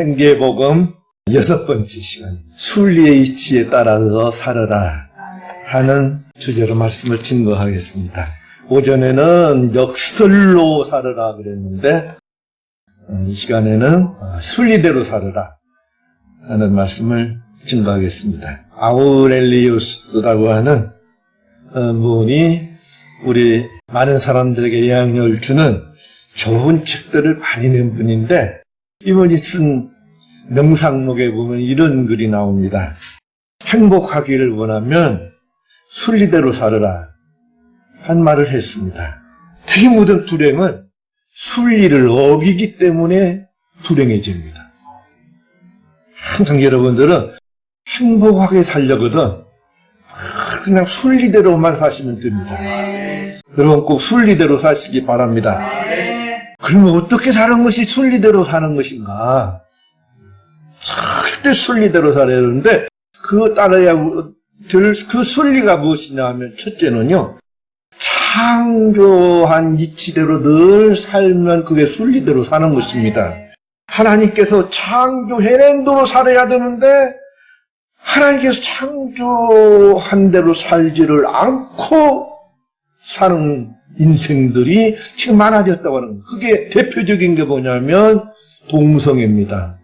생계 복음 여섯 번째 시간 순리의 이치에 따라서 살아라 하는 주제로 말씀을 증거하겠습니다. 오전에는 역설로 살아라 그랬는데 어, 이 시간에는 어, 순리대로 살아라 하는 말씀을 증거하겠습니다. 아우렐리우스라고 하는 어, 분이 우리 많은 사람들에게 영향을 주는 좋은 책들을 많이 낸 분인데 이분이 쓴 명상록에 보면 이런 글이 나옵니다. 행복하기를 원하면 순리대로 살아라 한 말을 했습니다. 특히 모든 불행은 순리를 어기기 때문에 불행해집니다. 항상 여러분들은 행복하게 살려거든 그냥 순리대로만 사시면 됩니다. 여러분 꼭 순리대로 사시기 바랍니다. 그러면 어떻게 사는 것이 순리대로 사는 것인가? 절대 순리대로 살아야 되는데 그 따라야 될그 순리가 무엇이냐 하면 첫째는요. 창조한 이치대로 늘 살면 그게 순리대로 사는 것입니다. 하나님께서 창조해낸 대로 살아야 되는데 하나님께서 창조한 대로 살지를 않고 사는 인생들이 지금 많아졌다고 하는 거예요. 그게 대표적인 게 뭐냐면 동성애입니다.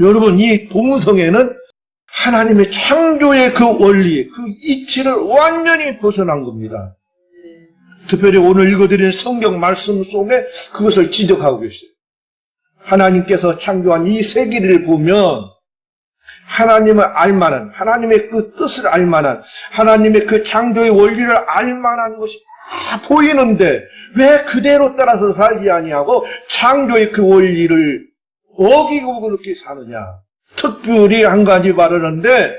여러분 이 동성애는 하나님의 창조의 그 원리, 그 이치를 완전히 벗어난 겁니다. 특별히 오늘 읽어드린 성경 말씀 속에 그것을 지적하고 계세요. 하나님께서 창조한 이 세계를 보면 하나님을 알만한, 하나님의 그 뜻을 알만한, 하나님의 그 창조의 원리를 알만한 것이 다 보이는데 왜 그대로 따라서 살지 아니하고 창조의 그 원리를 어기고 그렇게 사느냐. 특별히 한 가지 말하는데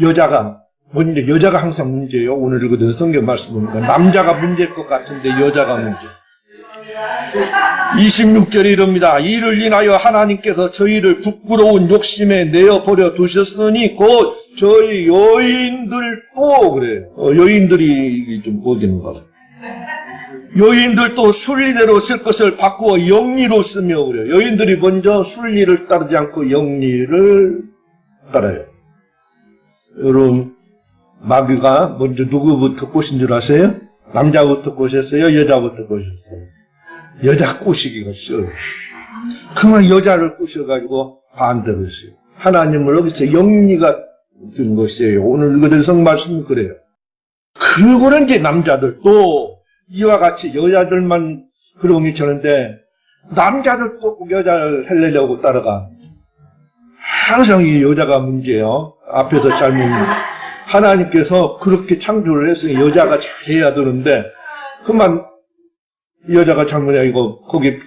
여자가 문제, 여자가 항상 문제예요. 오늘 읽어든 성경 말씀 보니까 남자가 문제일 것 같은데 여자가 문제. 26절에 이릅니다. 이를 인하여 하나님께서 저희를 부끄러운 욕심에 내어 버려 두셨으니 곧 저희 여인들도 그래요. 어, 여인들이 좀 어딘가. 여인들도 순리대로 쓸 것을 바꾸어 영리로 쓰며 그래요. 여인들이 먼저 순리를 따르지 않고 영리를 따라요. 여러분 마귀가 먼저 누구부터 꼬신 줄 아세요? 남자부터 꼬셨어요? 여자부터 꼬셨어요? 여자 꼬시기가 쉬워요. 그만 여자를 꼬셔가지고 반대로 했어요. 하나님을 여기서 영리가 든 것이에요. 오늘 읽어드린 성말씀은 그래요. 그거는 이제 남자들도 이와 같이 여자들만 그러고 미쳤는데 남자들도 꼭 여자를 살려고 따라가. 항상 이 여자가 문제예요. 앞에서 잘못 하나님께서 그렇게 창조를 했으니 여자가 잘해야 되는데 그만 여자가 잘못이 아니고 거기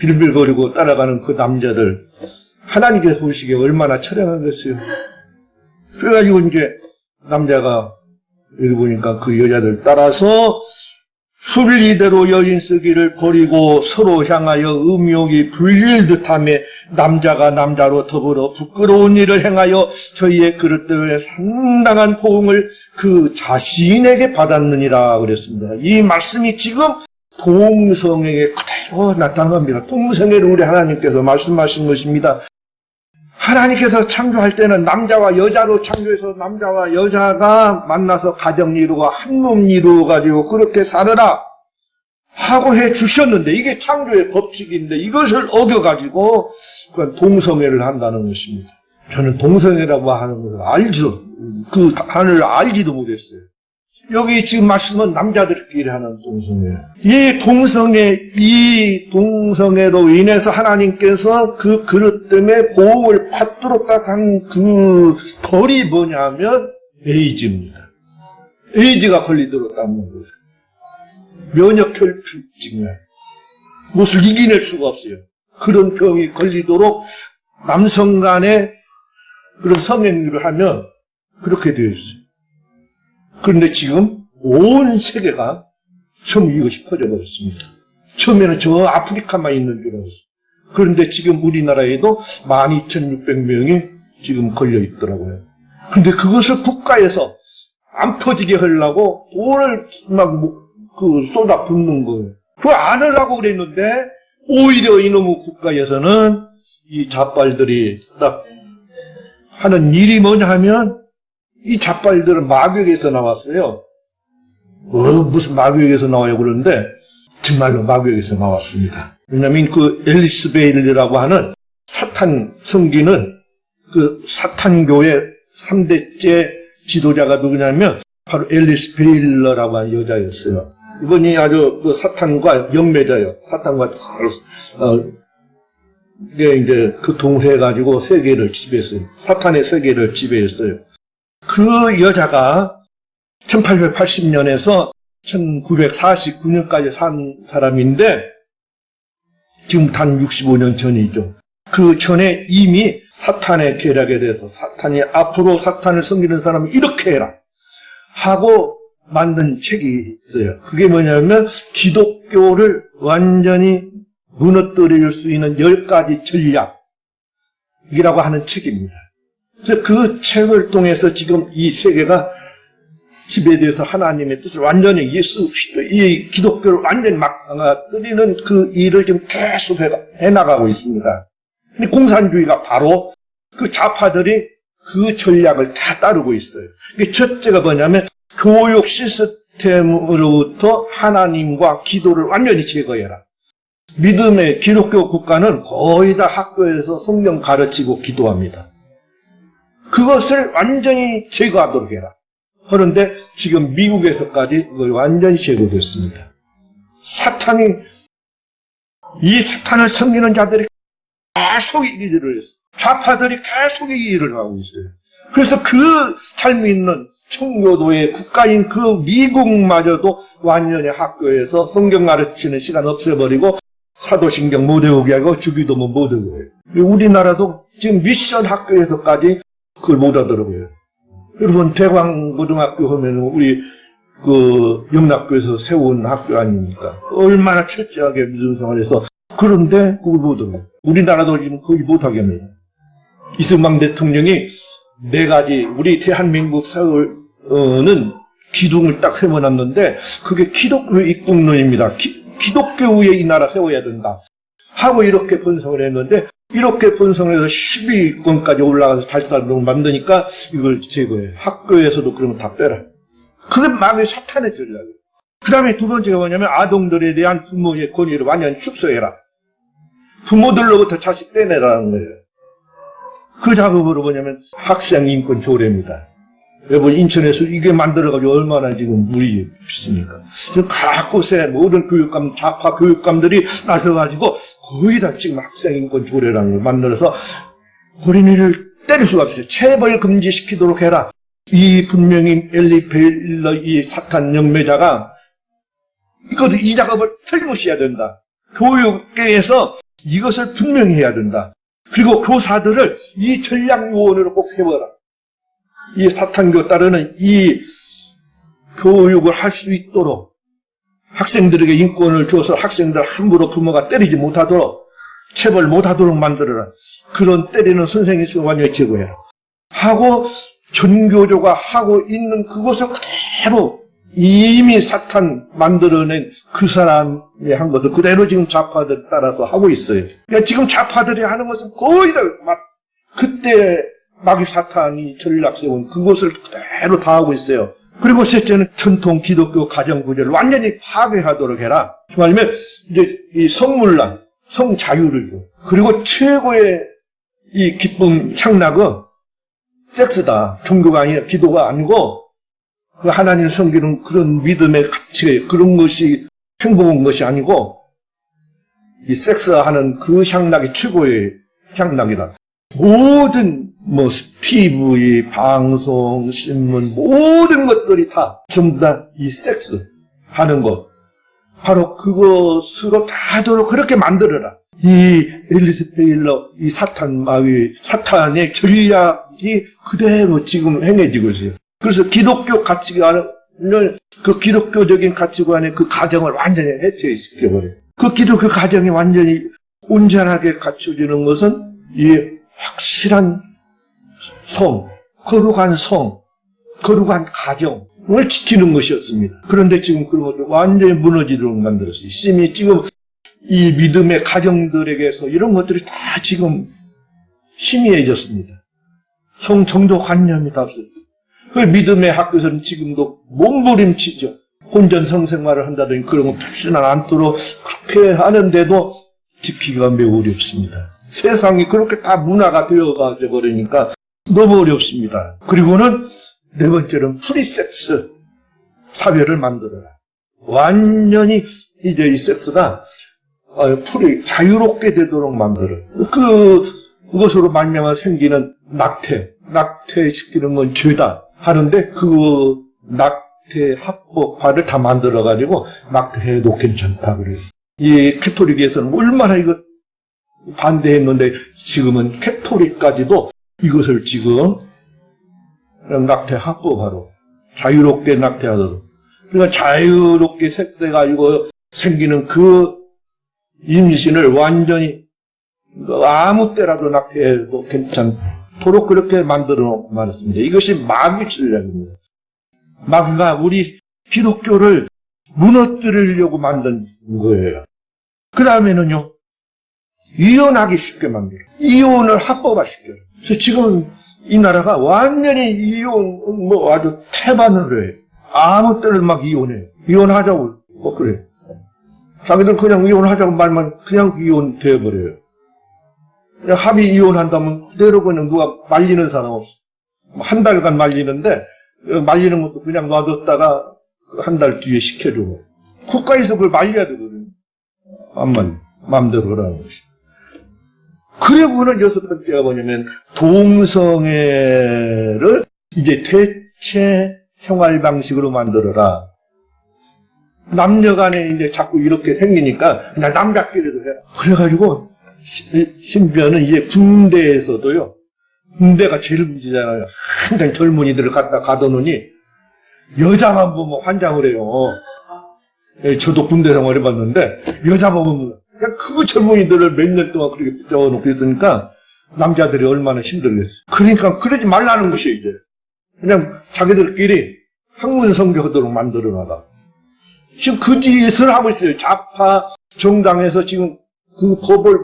빌빌거리고 따라가는 그 남자들 하나님께서 보시기에 얼마나 처량하겠어요. 그래가지고 이제 남자가 여기 보니까 그 여자들 따라서 순리대로 여인 쓰기를 버리고 서로 향하여 음욕이 불릴 듯함에 남자가 남자로 더불어 부끄러운 일을 행하여 저희의 그릇들에 상당한 포옹을 그 자신에게 받았느니라 그랬습니다. 이 말씀이 지금 동성에게 그대로 나타난 겁니다. 동성애를 우리 하나님께서 말씀하신 것입니다. 하나님께서 창조할 때는 남자와 여자로 창조해서 남자와 여자가 만나서 가정 이루고 한몸 이루어 가지고 그렇게 살아라 하고 해 주셨는데 이게 창조의 법칙인데 이것을 어겨 가지고 동성애를 한다는 것입니다. 저는 동성애라고 하는 걸 알지도 그 단어를 알지도 못했어요. 여기 지금 말씀은 남자들끼리 하는 동성애. 이 동성애, 이 동성애로 인해서 하나님께서 그 그릇 때문에 보험을 받도록 한 그 벌이 뭐냐면 에이즈입니다. 에이즈가 걸리도록 닦는 거예요. 면역혈증에 무엇을 이겨낼 수가 없어요. 그런 병이 걸리도록 남성 간에 그런 성행위를 하면 그렇게 되어 있어요. 그런데 지금 온 세계가 처음 이것이 퍼져버렸습니다. 처음에는 저 아프리카만 있는 줄 알았어요. 그런데 지금 우리나라에도 12,600명이 지금 걸려 있더라고요. 근데 그것을 국가에서 안 퍼지게 하려고 돈을 막그 쏟아 붓는 거예요. 그걸 안 하려고 그랬는데 오히려 이놈의 국가에서는 이 자빨들이 딱 하는 일이 뭐냐 하면 이 자빨들은 마귀에게서 나왔어요. 어, 무슨 마귀에게서 나와요 그러는데 정말로 마귀에게서 나왔습니다. 왜냐하면 그 앨리스 베일이라고 하는 사탄 성기는 그 사탄교의 3대째 지도자가 누구냐면 바로 앨리스 베일러라고 하는 여자였어요. 이분이 아주 그 사탄과 영매자예요. 사탄과 어, 이제 그 동회해가지고 세계를 지배했어요. 사탄의 세계를 지배했어요. 그 여자가 1880년에서 1949년까지 산 사람인데 지금 단 65년 전이죠. 그 전에 이미 사탄의 계략에 대해서 사탄이 앞으로 사탄을 섬기는 사람은 이렇게 해라 하고 만든 책이 있어요. 그게 뭐냐면 기독교를 완전히 무너뜨릴 수 있는 10가지 전략이라고 하는 책입니다. 그 책을 통해서 지금 이 세계가 지배돼서 하나님의 뜻을 완전히 예수 이 기독교를 완전히 막뜨리는 그 일을 지금 계속 해 나가고 있습니다. 근데 공산주의가 바로 그 좌파들이 그 전략을 다 따르고 있어요. 첫째가 뭐냐면 교육 시스템으로부터 하나님과 기도를 완전히 제거해라. 믿음의 기독교 국가는 거의 다 학교에서 성경 가르치고 기도합니다. 그것을 완전히 제거하도록 해라. 그런데 지금 미국에서까지 그걸 완전히 제거됐습니다. 사탄이 이 사탄을 섬기는 자들이 계속 이 일을 했어요. 좌파들이 계속 이 일을 하고 있어요. 그래서 그잘 믿는 청교도의 국가인 그 미국마저도 완전히 학교에서 성경 가르치는 시간 없애버리고 사도신경 못 외우게 하고 주기도문 뭐못 외워요. 우리나라도 지금 미션 학교에서까지 그걸 못 하더라고요. 여러분 대광고등학교 하면 우리 그 영락교에서 세운 학교 아닙니까? 얼마나 철저하게 믿음 생활해서 그런데 그걸 못해요. 우리나라도 지금 거의 못하겠네요. 이승만 대통령이 네 가지 우리 대한민국 사회는 기둥을 딱 세워놨는데 그게 기독교 입국론입니다. 기, 기독교에 이 나라 세워야 된다. 하고 이렇게 분석을 했는데 이렇게 해서 12위권까지 올라가서 잘 살도록 만드니까 이걸 제거해. 학교에서도 그러면 다 빼라. 그게 마귀 사탄의 전략이에요. 그 다음에 두 번째가 뭐냐면 아동들에 대한 부모의 권위를 완전히 축소해라. 부모들로부터 자식 떼내라는 거예요. 그 작업으로 뭐냐면 학생 인권 조례입니다. 여러분 인천에서 이게 만들어가지고 얼마나 지금 무리 있습니까? 각 곳에 모든 교육감, 좌파 교육감들이 나서가지고 거의 다 지금 학생 인권 조례라는 걸 만들어서 어린이를 때릴 수가 없어요. 체벌 금지시키도록 해라. 이 분명히 엘리 베일러 이 사탄 영매자가 이것도 이 작업을 틀림없이 해야 된다. 교육계에서 이것을 분명히 해야 된다. 그리고 교사들을 이 전략 요원으로 꼭 세워라. 이 사탄교 따르는 이 교육을 할 수 있도록 학생들에게 인권을 줘서 학생들 함부로 부모가 때리지 못하도록 체벌 못하도록 만들어라. 그런 때리는 선생이 있으면 완전히 제거해라. 하고 전교조가 하고 있는 그것을 그대로 이미 사탄 만들어낸 그 사람이 한 것을 그대로 지금 좌파들 따라서 하고 있어요. 그러니까 지금 좌파들이 하는 것은 거의 다 막 그때 마귀 사탄이 전략 세운 그것을 그대로 다 하고 있어요. 그리고 셋째는 전통 기독교 가정 구조를 완전히 파괴하도록 해라. 말하면 이제 이 성물란, 성자유를 줘. 그리고 최고의 이 기쁨 향락은 섹스다. 종교가 아니라 기도가 아니고 그 하나님 섬기는 그런 믿음의 가치, 그런 것이 행복한 것이 아니고 이 섹스하는 그 향락이 최고의 향락이다. 모든 뭐 TV, 방송, 신문 모든 것들이 다 전부 다 이 섹스 하는 것 바로 그것으로 다도록 그렇게 만들어라. 이 엘리스 페일러, 이 사탄 마귀, 사탄의 전략이 그대로 지금 행해지고 있어요. 그래서 기독교 가치관을, 그 기독교적인 가치관의 그 가정을 완전히 해체시켜버려요. 그 기독교 가정이 완전히 온전하게 갖춰지는 것은 이 확실한 성, 거룩한 성, 거룩한 가정을 지키는 것이었습니다. 그런데 지금 그런 것들 완전히 무너지도록 만들었어요. 심히 지금 이 믿음의 가정들에게서 이런 것들이 다 지금 희미해졌습니다. 성 정도관념이 다 없어요. 그 믿음의 학교에서는 지금도 몸부림치죠. 혼전 성생활을 한다든지 그런 거 푸시는 않도록 그렇게 하는데도 지키기가 매우 어렵습니다. 세상이 그렇게 다 문화가 되어가 버리니까 너무 어렵습니다. 그리고는 네 번째는 프리섹스 사회를 만들어라. 완전히 이제 이 섹스가 어, 풀이 자유롭게 되도록 만들어. 그 그것으로 말미암아 생기는 낙태, 낙태시키는 건 죄다 하는데 그 낙태 합법화를 다 만들어 가지고 낙태해도 괜찮다 그래요. 이 캐토릭에서는 얼마나 이거 반대했는데 지금은 캐토릭까지도 이것을 지금 낙태 합법화로 자유롭게 낙태하도록 그러니까 자유롭게 색돼가지고 생기는 그 임신을 완전히 아무 때라도 낙태해도 괜찮도록 그렇게 만들어 놓고 말했습니다. 이것이 마귀 전략입니다. 마귀가 우리 기독교를 무너뜨리려고 만든 거예요. 그 다음에는요, 이혼하기 쉽게 만들어. 이혼을 합법화시켜요. 그래서 지금 이 나라가 완전히 이혼, 뭐 아주 태반을 해요. 아무 때나 막 이혼해. 이혼하자고, 뭐 그래. 자기들 그냥 이혼하자고 말만 그냥 이혼 되어버려요. 그냥 합의 이혼한다면 그대로 그냥 누가 말리는 사람 없어. 한 달간 말리는데, 어, 말리는 것도 그냥 놔뒀다가 한 달 뒤에 시켜주고. 국가에서 그걸 말려야 되거든요. 암만, 마음대로 하라는 것이. 그리고는 여섯 번째가 뭐냐면, 동성애를 이제 대체 생활 방식으로 만들어라. 남녀 간에 이제 자꾸 이렇게 생기니까 그냥 남자끼리도 해라. 그래가지고 시- 심지어는 이제 군대에서도요. 군대가 제일 문제잖아요. 항상 젊은이들을 갖다 가둬놓으니 여자만 보면 환장을 해요. 예, 저도 군대 생활 해봤는데 여자 보면 그 젊은이들을 몇 년 동안 그렇게 붙잡아놓고 있으니까 남자들이 얼마나 힘들겠어요. 그러니까 그러지 말라는 것이에요 이제. 그냥 자기들끼리 학문 성교하도록 만들어놔라. 지금 그 짓을 하고 있어요. 좌파 정당에서 지금 그 법을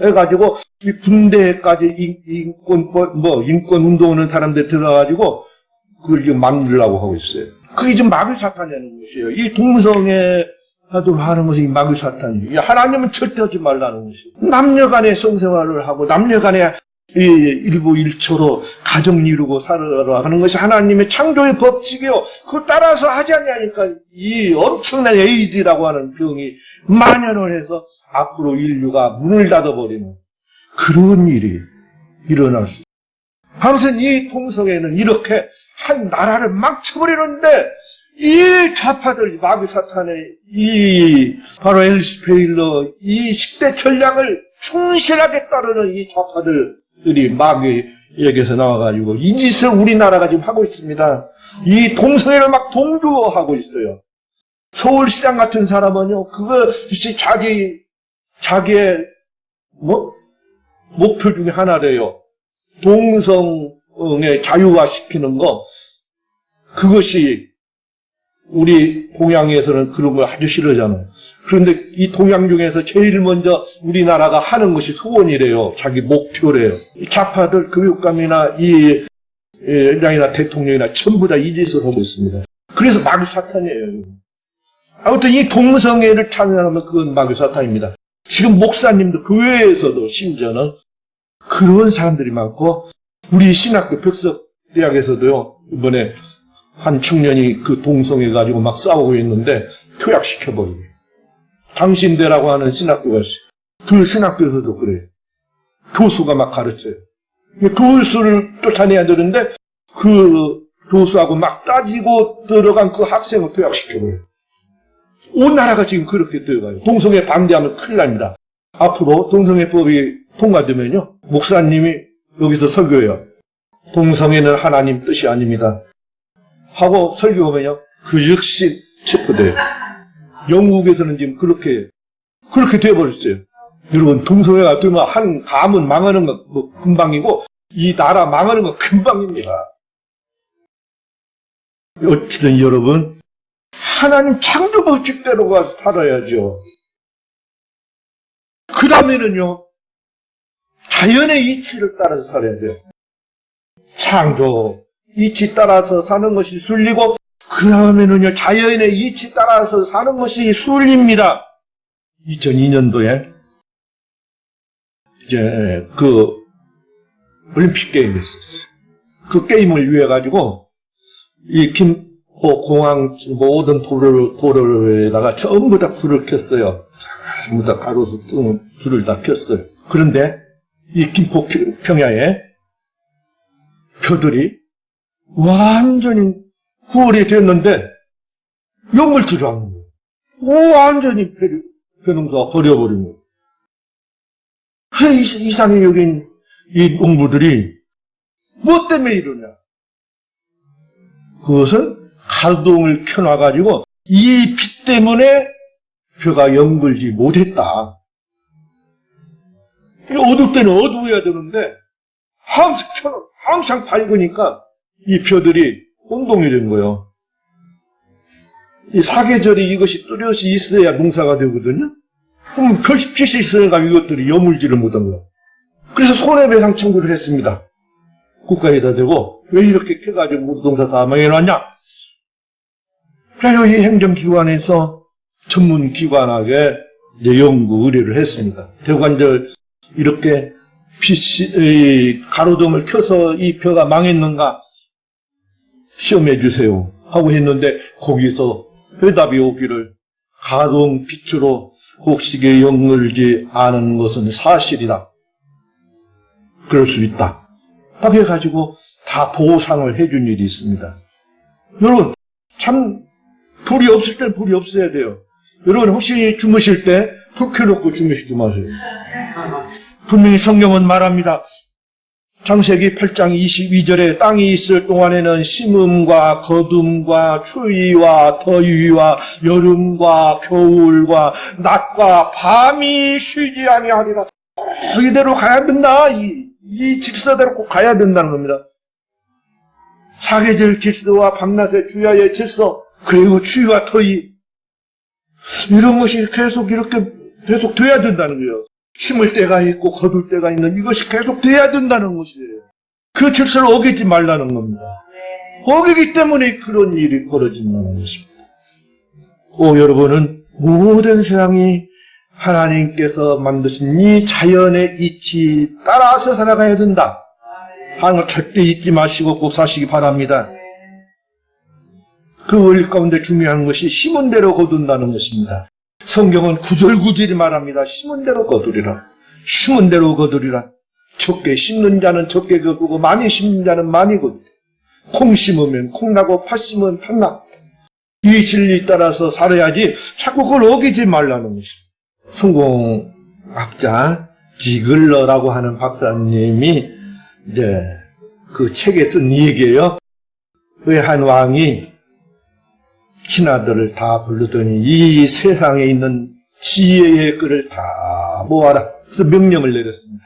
해가지고 이 군대까지 인- 인권법, 뭐 인권 운동하는 사람들 들어가지고 그걸 지금 만들려고 하고 있어요. 그게 지금 마귀 사탄이라는 것이에요. 이 동성애 하도록 하는 것이 마귀 사탄이에요. 이 하나님은 절대 하지 말라는 것이에요. 남녀간의 성생활을 하고 남녀간의 이 일부 일초로 가정 이루고 살아라 하는 것이 하나님의 창조의 법칙이요. 그걸 따라서 하지 않냐니까 이 엄청난 에이드라고 하는 병이 만연을 해서 앞으로 인류가 문을 닫아버리는 그런 일이 일어날 수. 아무튼 이 통성에는 이렇게 한 나라를 망쳐버리는데 이 좌파들 마귀 사탄의 이 바로 엘리스 페일러 이 10대 전략을 충실하게 따르는 이 좌파들이 마귀에게서 나와가지고 이 짓을 우리나라가 지금 하고 있습니다. 이 동성애를 막 동조하고 있어요. 서울시장 같은 사람은요, 그것이 자기, 자기의, 뭐, 목표 중에 하나래요. 동성애 자유화 시키는 거, 그것이 우리 동양에서는 그런 걸 아주 싫어하잖아요. 그런데 이 동양 중에서 제일 먼저 우리나라가 하는 것이 소원이래요. 자기 목표래요. 이 좌파들 교육감이나 이 회장이나 대통령이나 전부 다 이 짓을 하고 있습니다. 그래서 마귀 사탄이에요. 아무튼 이 동성애를 찬양하면 그건 마귀 사탄입니다. 지금 목사님도 교회에서도 심지어는 그런 사람들이 많고 우리 신학교 백석 대학에서도요 이번에 한 청년이 그 동성애 가지고 막 싸우고 있는데 퇴학시켜버리고 당신대라고 하는 신학교가. 그 신학교에서도 그래요. 교수가 막 가르쳐요. 교수를 쫓아내야 되는데 그 교수하고 막 따지고 들어간 그 학생을 퇴학시켜버려요. 온 나라가 지금 그렇게 되어가요. 동성애 반대하면 큰일 납니다. 앞으로 동성애법이 통과되면요. 목사님이 여기서 설교해요. 동성애는 하나님 뜻이 아닙니다. 하고 설교하면요. 그 즉시 체포돼요. 영국에서는 지금 그렇게, 그렇게 돼버렸어요. 여러분, 동성애가 되면 한 가문 망하는 거 뭐 금방이고, 이 나라 망하는 거 금방입니다. 어쨌든 여러분, 하나님 창조 법칙대로 가서 살아야죠. 그 다음에는요, 자연의 이치를 따라서 살아야 돼요. 창조, 이치 따라서 사는 것이 순리고, 그 다음에는요, 자연의 이치 따라서 사는 것이 순리입니다. 2002년도에, 이제, 그, 올림픽 게임이 있었어요. 그 게임을 위해 가지고, 이 김포 공항 모든 도로, 도로에다가 전부 다 불을 켰어요. 전부 다 가로수 등 불을 다 켰어요. 그런데 이 김포 평야에 표들이 완전히 후월이 됐는데 연물지를 않는 거예요. 오, 완전히 변홍사가 버려버린 거예요. 그래, 이- 이상해 여긴 이 농부들이 뭐 때문에 이러냐. 그것은 가동을 켜놔가지고 이 빛 때문에 벼가 연글지 못했다. 이 어두울 때는 어두워야 되는데 항상 켜놓, 항상 밝으니까 이 벼들이 혼동이 된 거예요. 이 사계절이 이것이 뚜렷이 있어야 농사가 되거든요. 그럼 별빛이 있으니까 이것들이 여물지를 못한 거예요. 그래서 손해배상 청구를 했습니다. 국가에다 대고 왜 이렇게 켜가지고 농사 다 망해놨냐? 그래서 이 행정기관에서 전문기관에게 이제 연구 의뢰를 했습니다. 대관절 이렇게 빛이 이 가로등을 켜서 이 벼가 망했는가 시험해 주세요 하고 했는데 거기서 회답이 오기를 가동 빛으로 곡식에 연글지 않은 것은 사실이다. 그럴 수 있다. 딱 해가지고 다 보상을 해준 일이 있습니다. 여러분, 참, 불이 없을 땐 불이 없어야 돼요. 여러분, 혹시 주무실 때 불 켜놓고 주무시지 마세요. 분명히 성경은 말합니다. 창세기 8장 22절에 땅이 있을 동안에는 심음과 거둠과 추위와 더위와 여름과 겨울과 낮과 밤이 쉬지 아니하리라. 이대로 가야 된다. 이, 이 질서대로 꼭 가야 된다는 겁니다. 사계절 질서와 밤낮의 주야의 질서, 그리고 추위와 더위, 이런 것이 계속 이렇게 계속 돼야 된다는 거예요. 심을 때가 있고 거둘 때가 있는 이것이 계속 돼야 된다는 것이에요. 그 질서를 어기지 말라는 겁니다. 어기기 때문에 그런 일이 벌어진다는 것입니다. 오, 여러분은 모든 세상이 하나님께서 만드신 이 자연의 이치 따라서 살아가야 된다. 하는 걸 절대 잊지 마시고 꼭 사시기 바랍니다. 그 원리 가운데 중요한 것이 심은 대로 거둔다는 것입니다. 성경은 구절구절이 말합니다. 심은 대로 거두리라. 심은 대로 거두리라. 적게 심는 자는 적게 거두고 많이 심는 자는 많이 거두리라. 콩 심으면 콩 나고 팥 심으면 팥 나고 이 진리 따라서 살아야지 자꾸 그걸 어기지 말라는 것입니다. 성공학자 지글러라고 하는 박사님이 이제 그 책에 쓴 얘기예요. 왜 한 왕이 신하들을 다 부르더니 이 세상에 있는 지혜의 끈을 다 모아라. 그래서 명령을 내렸습니다.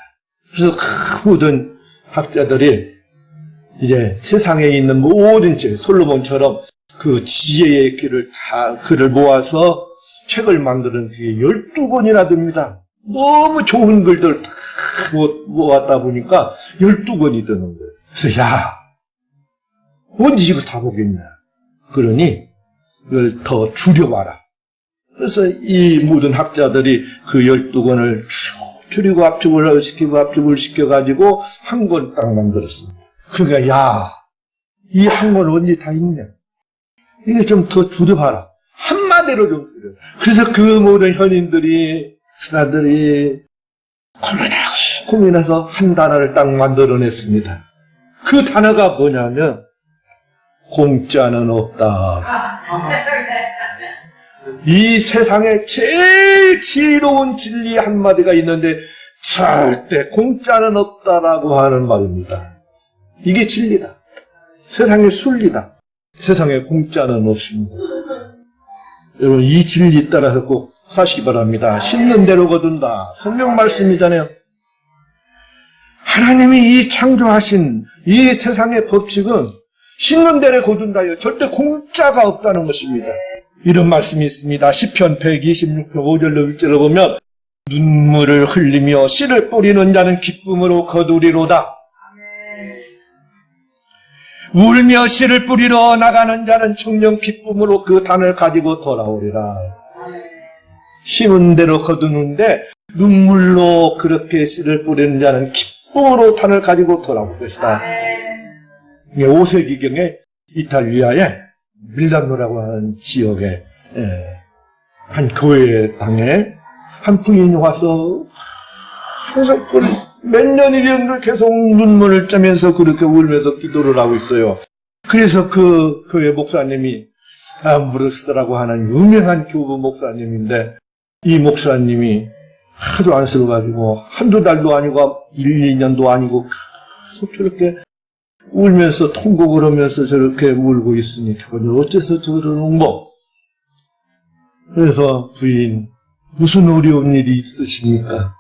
그래서 그 모든 학자들이 이제 세상에 있는 모든 책, 솔로몬처럼 그 지혜의 길을 다, 글을 모아서 책을 만드는 그게 12권이나 됩니다. 너무 좋은 글들 다 모았다 보니까 12권이 되는 거예요. 그래서, 야, 언제 이거 다 보겠냐. 그러니, 더 줄여봐라. 그래서 이 모든 학자들이 그 12권을 쭉 줄이고 압축을 시키고 압축을 시켜가지고 한 권 딱 만들었습니다. 그러니까, 야, 이 한 권 언제 다 읽냐. 이게 좀 더 줄여봐라. 한마디로 좀 줄여. 그래서 그 모든 현인들이, 스나들이 고민하고 고민해서 한 단어를 딱 만들어냈습니다. 그 단어가 뭐냐면, 공짜는 없다. 이 세상에 제일 지혜로운 진리 한마디가 있는데, 절대 공짜는 없다라고 하는 말입니다. 이게 진리다. 세상의 순리다. 세상에 공짜는 없습니다. 여러분, 이 진리 따라서 꼭 사시기 바랍니다. 심는 대로 거둔다. 성경 말씀이잖아요. 하나님이 이 창조하신 이 세상의 법칙은 심는 대로 거둔다요. 절대 공짜가 없다는 것입니다. 이런 말씀이 있습니다. 10편 126편 5절로 1절을 보면 눈물을 흘리며 씨를 뿌리는 자는 기쁨으로 거두리로다. 울며 씨를 뿌리러 나가는 자는 청령 기쁨으로 그 단을 가지고 돌아오리라. 심은 대로 거두는데 눈물로 그렇게 씨를 뿌리는 자는 기쁨으로 단을 가지고 돌아올 것이다. 이게 5세기경에 이탈리아의 밀라노라고 하는 지역에 예, 한 교회 방에 한 부인이 와서 항상 그몇 년이련들 계속 눈물을 짜면서 그렇게 울면서 기도를 하고 있어요. 그래서 그 교회 목사님이 암브루스라고 하는 유명한 교부 목사님인데 이 목사님이 하도 안쓰러워가지고 한두 달도 아니고 1, 2년도 아니고 계속 저렇게 울면서 통곡을 하면서 저렇게 울고 있으니까 어째서 저러는 뭐 그래서 부인 무슨 어려운 일이 있으십니까?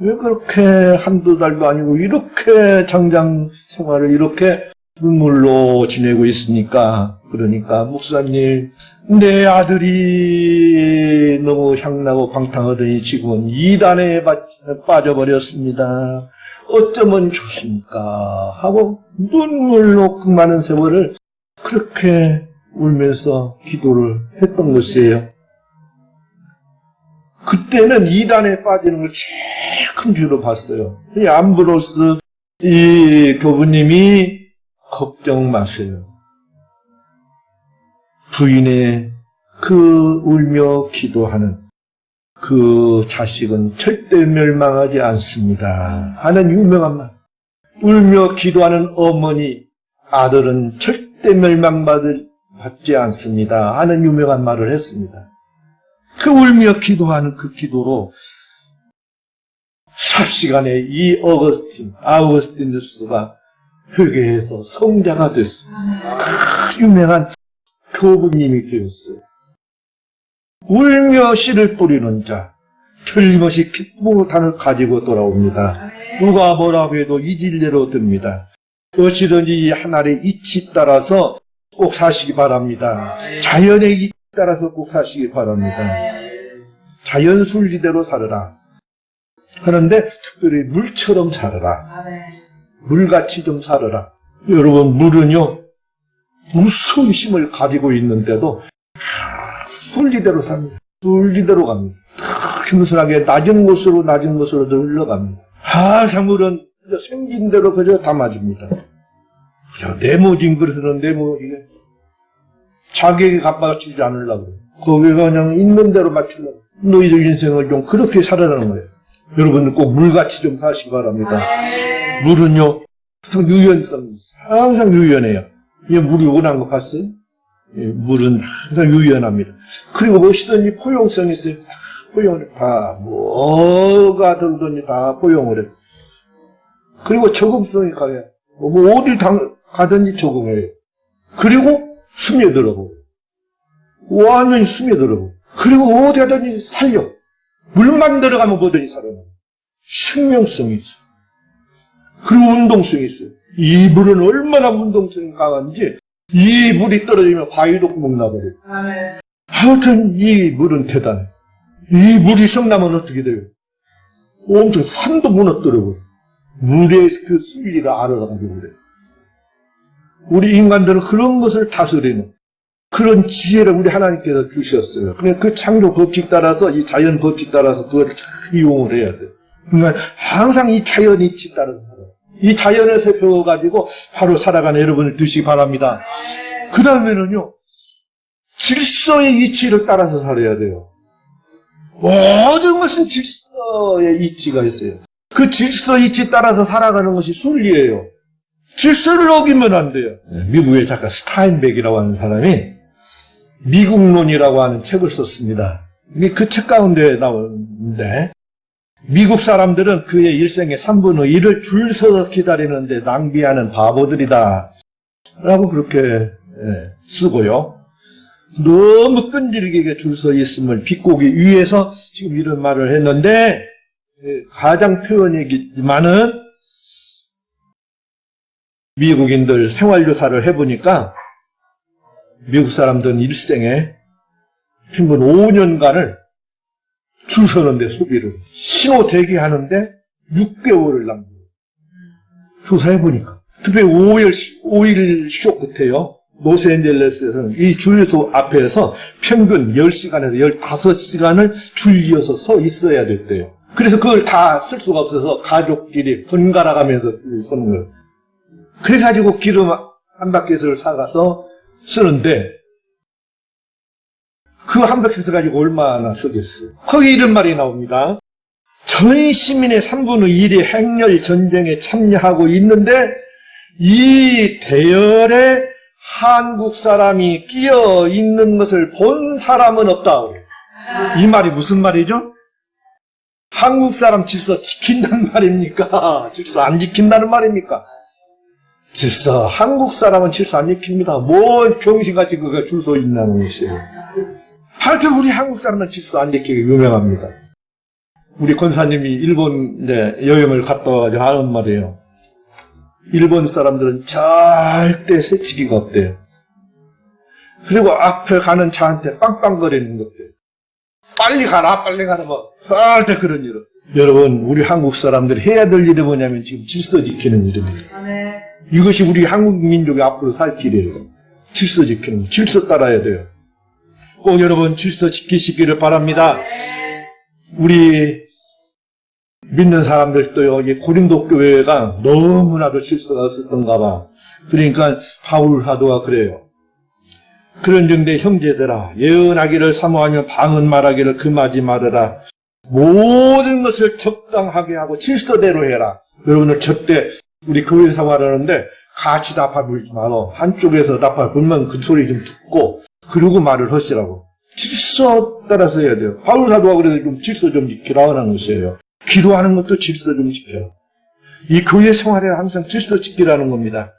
왜 그렇게 한두 달도 아니고 이렇게 장장 생활을 이렇게 눈물로 지내고 있습니까? 그러니까 목사님 내 아들이 너무 향나고 방탕하더니 지금은 이단에 빠- 빠져버렸습니다. 어쩌면 좋습니까? 하고 눈물로 그 많은 세월을 그렇게 울면서 기도를 했던 것이에요. 그때는 이단에 빠지는 걸 제일 큰 죄로 봤어요. 이 암브로스 이 교부님이 걱정 마세요. 부인의 그 울며 기도하는 그 자식은 절대 멸망하지 않습니다. 하는 유명한 말. 울며 기도하는 어머니, 아들은 절대 멸망받을 받지 않습니다. 하는 유명한 말을 했습니다. 그 울며 기도하는 그 기도로 삽시간에 이 어거스틴, 아우거스티누스가 회개해서 성자가 됐습니다. 그 유명한 교부님이 되었어요. 울며 씨를 뿌리는 자, 틀림없이 기쁨으로 단을 가지고 돌아옵니다. 누가 뭐라고 해도 이 진리로 듭니다. 이 하나의 이치 따라서 꼭 사시기 바랍니다. 자연의 이치 따라서 꼭 사시기 바랍니다. 자연 순리대로 살아라. 하는데 특별히 물처럼 살아라. 물같이 좀 살아라. 여러분 물은요 무서운 힘을 가지고 있는데도 순리대로 삽니다. 순리대로 갑니다. 힘스하게 낮은 곳으로 낮은 곳으로 흘러갑니다. 항상 물은 그저 생긴 대로 그저 담아줍니다. 그저 네모진 그릇은 네모 이게 자기에게 갚아주지 않으려고 거기에 그냥 있는 대로 맞추려고 너희들 인생을 좀 그렇게 살아라는 거예요. 여러분들 꼭 물같이 좀 사시기 바랍니다. 물은요 항상 있어요. 항상 유연해요. 이 물이 원한 거 봤어요? 예, 물은 항상 유연합니다. 그리고 무엇이든지 포용성이 있어요. 포용을 다 뭐가 들든지 다 포용을 해. 그리고 적응성이 강해요. 뭐 어디 당- 가든지 적응해요. 그리고 스며들어버려. 완전히 스며들어버려. 그리고 어디 가든지 살려. 물만 들어가면 뭐든지 살아나. 생명성이 있어. 그리고 운동성이 있어요. 이 물은 얼마나 운동성이 강한지 이 물이 떨어지면 바위도 구멍 나버려요. 하여튼 이 물은 대단해. 이 물이 성나면 어떻게 돼요? 엄청 산도 무너뜨려고 물의 그 순리를 알아가지고 그래. 우리 인간들은 그런 것을 다스리는 그런 지혜를 우리 하나님께서 주셨어요. 그냥 그 창조 법칙 따라서 이 자연 법칙 따라서 그걸 잘 이용을 해야 돼. 그러니까 항상 이 자연 이치 따라서. 이 자연에서 배워가지고 바로 살아가는 여러분을 드시기 바랍니다. 그 다음에는요, 질서의 이치를 따라서 살아야 돼요. 모든 것은 질서의 이치가 있어요. 그 질서 이치 따라서 살아가는 것이 순리예요. 질서를 어기면 안 돼요. 미국의 작가 스타인백이라고 하는 사람이 미국론이라고 하는 책을 썼습니다. 그 책 가운데 나오는데 미국 사람들은 그의 일생의 3분의 1을 줄 서서 기다리는데 낭비하는 바보들이다. 라고 그렇게 예, 쓰고요. 너무 끈질기게 줄 서 있음을 비꼬기 위해서 지금 이런 말을 했는데 예, 가장 표현이지만은 미국인들 생활조사를 해보니까 미국 사람들은 일생에 평균 5년간을 줄 서는데 소비를. 신호 대기하는데 6개월을 남겨요. 조사해보니까. 특별히 5일, 5일 쇼 끝에요. 로스앤젤레스에서는 이 주유소 앞에서 평균 10시간에서 15시간을 줄 이어서 서 있어야 됐대요. 그래서 그걸 다 쓸 수가 없어서 가족끼리 번갈아 가면서 쓰는 거예요. 그래가지고 기름 한 바켓을 사가서 쓰는데 그한 바켓을 가지고 얼마나 쓰겠어요. 거기 이런 말이 나옵니다. 전 시민의 3분의 1이 행렬 전쟁에 참여하고 있는데 이 대열에 한국 사람이 끼어 있는 것을 본 사람은 없다. 이 말이 무슨 말이죠? 한국 사람 질서 지킨다는 말입니까? 질서 안 지킨다는 말입니까? 질서, 한국 사람은 질서 안 지킵니다. 뭔 병신같이 그가 줄서 있다는 것이에요. 하여튼 우리 한국 사람은 질서 안 지키기 유명합니다. 우리 권사님이 일본 여행을 갔다 와가지고 하는 말이에요. 일본 사람들은 절대 새치기가 없대요. 그리고 앞에 가는 차한테 빵빵거리는 것들. 빨리 가라, 빨리 가라, 뭐, 절대 그런 일은. 여러분, 우리 한국 사람들이 해야 될 일이 뭐냐면 지금 질서 지키는 일입니다. 아멘. 이것이 우리 한국 민족이 앞으로 살 길이에요. 질서 지키는 거. 질서 따라야 돼요. 꼭 여러분 질서 지키시기를 바랍니다. 우리 믿는 사람들도요, 이 고린도 교회가 너무나도 질서가 없었던가 봐. 그러니까 바울 사도가 그래요. 그런 정대 형제들아, 예언하기를 사모하며 방언 말하기를 금하지 말아라. 모든 것을 적당하게 하고 질서대로 해라. 여러분들 절대 우리 교회 생활하는데 같이 나팔 불지 말어. 한쪽에서 나팔 불면 그 소리 좀 듣고 그러고 말을 하시라고. 질서 따라서 해야 돼요. 바울 사도가 그래서 좀 질서 좀 지키라 하는 것이에요. 기도하는 것도 질서 좀 지켜요. 이 교회 생활에 항상 질서 지키라는 겁니다.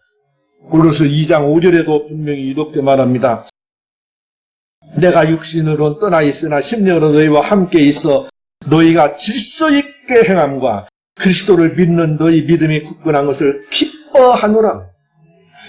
고로서 2장 5절에도 분명히 이렇게 말합니다. 내가 육신으로 떠나 있으나 심령으로 너희와 함께 있어 너희가 질서 있게 행함과 그리스도를 믿는 너희 믿음이 굳건한 것을 기뻐하노라.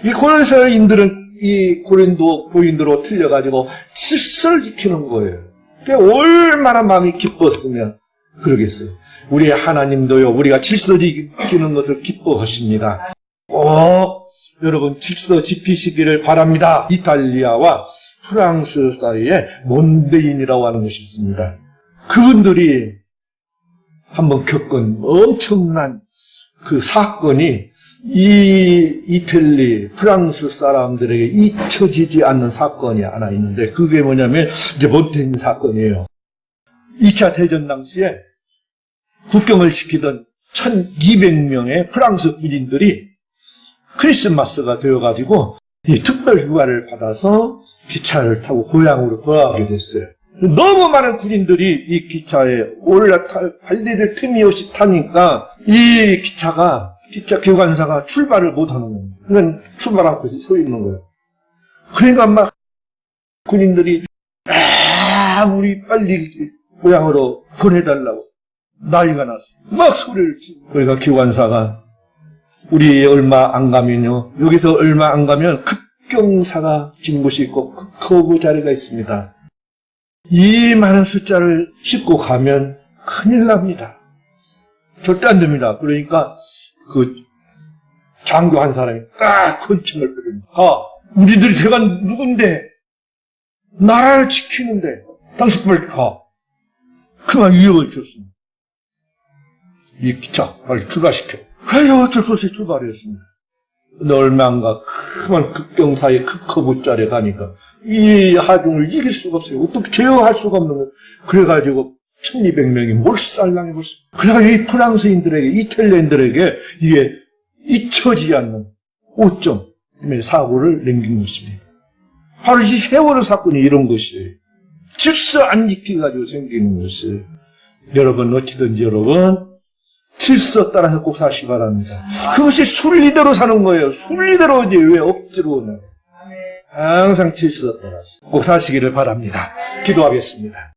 이 고린도인들은 이 고린도 보인도로 틀려가지고 질서를 지키는 거예요. 그게 얼마나 마음이 기뻤으면 그러겠어요. 우리 하나님도요, 우리가 질서 지키는 것을 기뻐하십니다. 꼭 여러분 질서 지키시기를 바랍니다. 이탈리아와 프랑스 사이에 몬베인이라고 하는 것이 있습니다. 그분들이 한번 겪은 엄청난 그 사건이 이 이탈리, 프랑스 사람들에게 잊혀지지 않는 사건이 하나 있는데 그게 뭐냐면 이제 몬테인 사건이에요. 2차 대전 당시에 국경을 지키던 1200명의 프랑스 군인들이 크리스마스가 되어가지고 이 특별 휴가를 받아서 기차를 타고 고향으로 돌아가게 됐어요. 너무 많은 군인들이 이 기차에 올라탈 발디딜 틈이 없이 타니까 이 기차가 기차 기관사가 출발을 못하는 겁니다. 그러니까 출발 앞에 서 있는 거예요. 그러니까 막 군인들이 아 우리 빨리 고향으로 보내달라고 난리가 났어. 막 소리를 치고 그러니까 기관사가 우리 얼마 안 가면요 여기서 얼마 안 가면 급경사가 진 곳이 있고 극허구 자리가 있습니다. 이 많은 숫자를 싣고 가면 큰일 납니다. 절대 안 됩니다. 그러니까 그 장교 한 사람이 딱 권총을 들입니다. 아, 우리들이 대관 누군데? 나라를 지키는데 당신 빨리 가. 그만 위협을 줬습니다. 이 기차 빨리 출발시켜. 그래서 어쩔 수 없이 출발했습니다. 근데 얼마 안 가, 그만 극경사의 극허부 자리에 가니까 이 하중을 이길 수가 없어요. 어떻게 제어할 수가 없는 거예요. 그래가지고 1200명이 몰살당해 버렸어요. 그래가지고 이 프랑스인들에게, 이탈리아인들에게 이게 잊혀지지 않는 오점의 사고를 남긴 것입니다. 바로 이 세월호 사건이 이런 것이에요. 질서 안 지켜가지고 생기는 것이에요. 여러분, 어찌든지 여러분, 질서 따라서 꼭 사시기 바랍니다. 그것이 순리대로 사는 거예요. 순리대로지 왜 억지로는. 아멘. 항상 질서 따라서 꼭 사시기를 바랍니다. 기도하겠습니다.